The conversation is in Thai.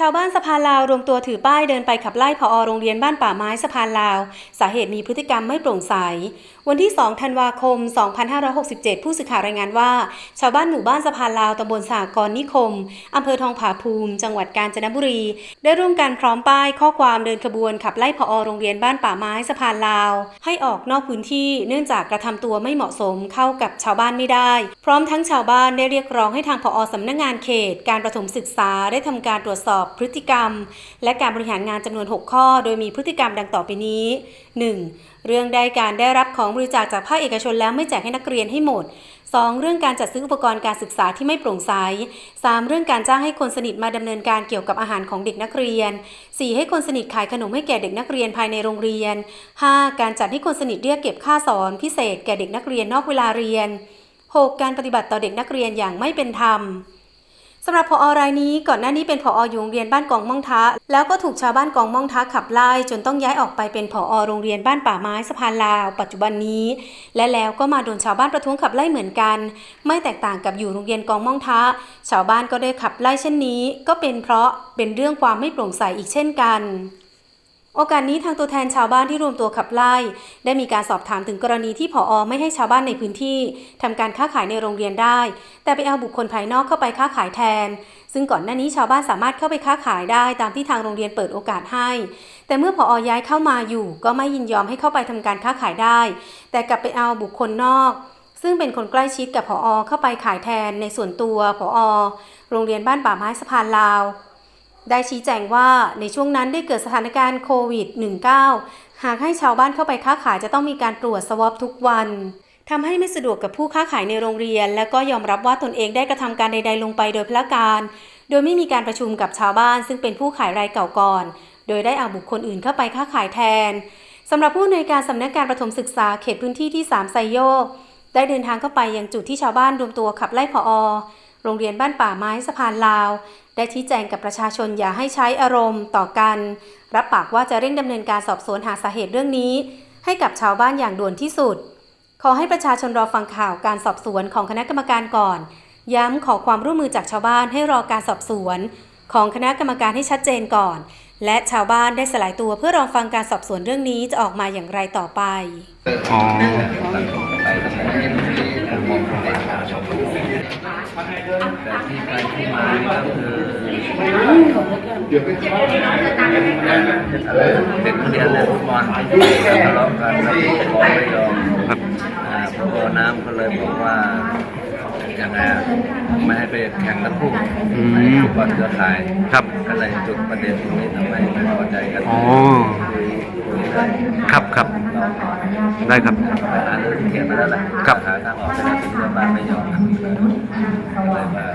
ชาวบ้านสะพานลาวรวมตัวถือป้ายเดินไปขับไล่ผอโรงเรียนบ้านป่าไม้สะพานลาว สาเหตุมีพฤติกรรมไม่โปร่งใส วันที่ 2 ธันวาคม 2567 ผู้สื่อข่าวรายงานว่า ชาวบ้านหมู่บ้านสะพานลาวตำบลสากรณ์นิคมอำเภอทองผาภูมิ จังหวัดกาญจนบุรี ได้ร่วมกันพร้อมป้ายข้อความเดินขบวนขับไล่ผอโรงเรียนบ้านป่าไม้สะพานลาว ให้ออกนอกพื้นที่เนื่องจากกระทำตัวไม่เหมาะสมเข้ากับชาวบ้านไม่ได้ พร้อมทั้งชาวบ้านได้เรียกร้องให้ทางผอสำนักงานเขต การประถมศึกษาได้ทำการตรวจสอบพฤติกรรม และการบริหารงานจำนวน 6 ข้อ โดยมีพฤติกรรมดังต่อไปนี้ 1. เรื่องได้การได้รับของบริจาคจากภาคเอกชนแล้วไม่แจกให้นักเรียนให้หมด 2. เรื่องการจัดซื้ออุปกรณ์การศึกษาที่ไม่โปร่งใส 3. เรื่องการจ้างให้คนสนิทมาดำเนินการเกี่ยวกับอาหารของเด็กนักเรียน 4. ให้คนสนิทขายขนมให้แก่เด็กนักเรียนภายในโรงเรียน 5. การจัดให้คนสนิทเรียกเก็บค่าสอนพิเศษแก่เด็กนักเรียนนอกเวลาเรียน 6. การปฏิบัติต่อเด็กนักเรียนอย่างไม่เป็นธรรม สำหรับพอรายนี้ก่อนหน้านี้เป็นพออยู่โรงเรียนบ้านกองม่องท้า แล้วก็ถูกชาวบ้านกองม่องท้าขับไล่จนต้องย้ายออกไปเป็นพอโรงเรียนบ้านป่าไม้สะพานลาว ปัจจุบันนี้ และแล้วก็มาโดนชาวบ้านประท้วงขับไล่เหมือนกัน ไม่แตกต่างกับอยู่โรงเรียนกองม่องท้า ชาวบ้านก็ได้ขับไล่เช่นนี้ ก็เป็นเพราะเป็นเรื่องความไม่โปร่งใสอีกเช่นกัน โอกาสนี้ทางตัวแทนชาวบ้านที่รวมตัวขับไล่ ได้มีการสอบถามถึงกรณีที่ผอไม่ให้ชาวบ้านในพื้นที่ทำการค้าขายในโรงเรียนได้ แต่ไปเอาบุคคลภายนอกเข้าไปค้าขายแทน ซึ่งก่อนหน้านี้ชาวบ้านสามารถเข้าไปค้าขายได้ตามที่ทางโรงเรียนเปิดโอกาสให้ แต่เมื่อผอย้ายเข้ามาอยู่ ก็ไม่ยินยอมให้เข้าไปทำการค้าขายได้ แต่กลับไปเอาบุคคลนอกซึ่งเป็นคนใกล้ชิดกับผอเข้าไปขายแทนในส่วนตัวผอ โรงเรียนบ้านป่าไม้สะพานลาว ได้ชี้แจงว่าในช่วงนั้นได้เกิดสถานการณ์โควิด -19 หากให้ชาวบ้านเข้าไปค้าขายจะต้องมีการตรวจสวอปทุกวันทำให้ไม่สะดวกกับผู้ค้าขายในโรงเรียน และก็ยอมรับว่าตนเองได้กระทำการใด ๆ ลงไปโดยพละการ โดยไม่มีการประชุมกับชาวบ้าน ซึ่งเป็นผู้ขายรายเก่าก่อน โดยได้เอาบุคคลอื่นเข้าไปค้าขายแทนสำหรับผู้ในวยการสำนักการประถมศึกษาเขตพื้นที่ที่ 3 ไซโยก ได้เดินทางเข้าไปยังจุดที่ชาวบ้านรวมตัวขับไล่ผอ โรงเรียนบ้านป่าไม้สะพานลาว ได้ชี้แจงกับประชาชนอย่าให้ใช้อารมณ์ต่อกัน รับปากว่าจะเร่งดำเนินการสอบสวนหาสาเหตุเรื่องนี้ ให้กับชาวบ้านอย่างด่วนที่สุด ขอให้ประชาชนรอฟังข่าวการสอบสวนของคณะกรรมการก่อน ย้ำขอความร่วมมือจากชาวบ้านให้รอการสอบสวน ของคณะกรรมการให้ชัดเจนก่อน และชาวบ้านได้สลายตัวเพื่อรอฟังการสอบสวนเรื่องนี้จะออกมาอย่างไรต่อไป อ๋อ ไปทำงานที่มองเด็ก แต่ที่ไปที่มาก็คืออะไรเด็กนักเรียนเล่นฟุตบอลทะเลาะกันแล้วผู้ปกครองไม่ยอมครับอ่าผู้ปกครอน้ำก็เลยบอกว่า อย่างไรอะไม่ให้ไปแข่งทั้งคู่อืมให้ฟุตบอลเครือข่ายครับ ก็เลยจุดประเด็นตรงนี้ทำให้ไม่พอใจกันอ๋อคุยคุยเลยครับครับ ได้ครับไปหาเรื่องที่เขียนมาแล้วแหละครับ หาทางออกไปแล้วถึงเรื่องบ้านไม่ยอมก็เลยมา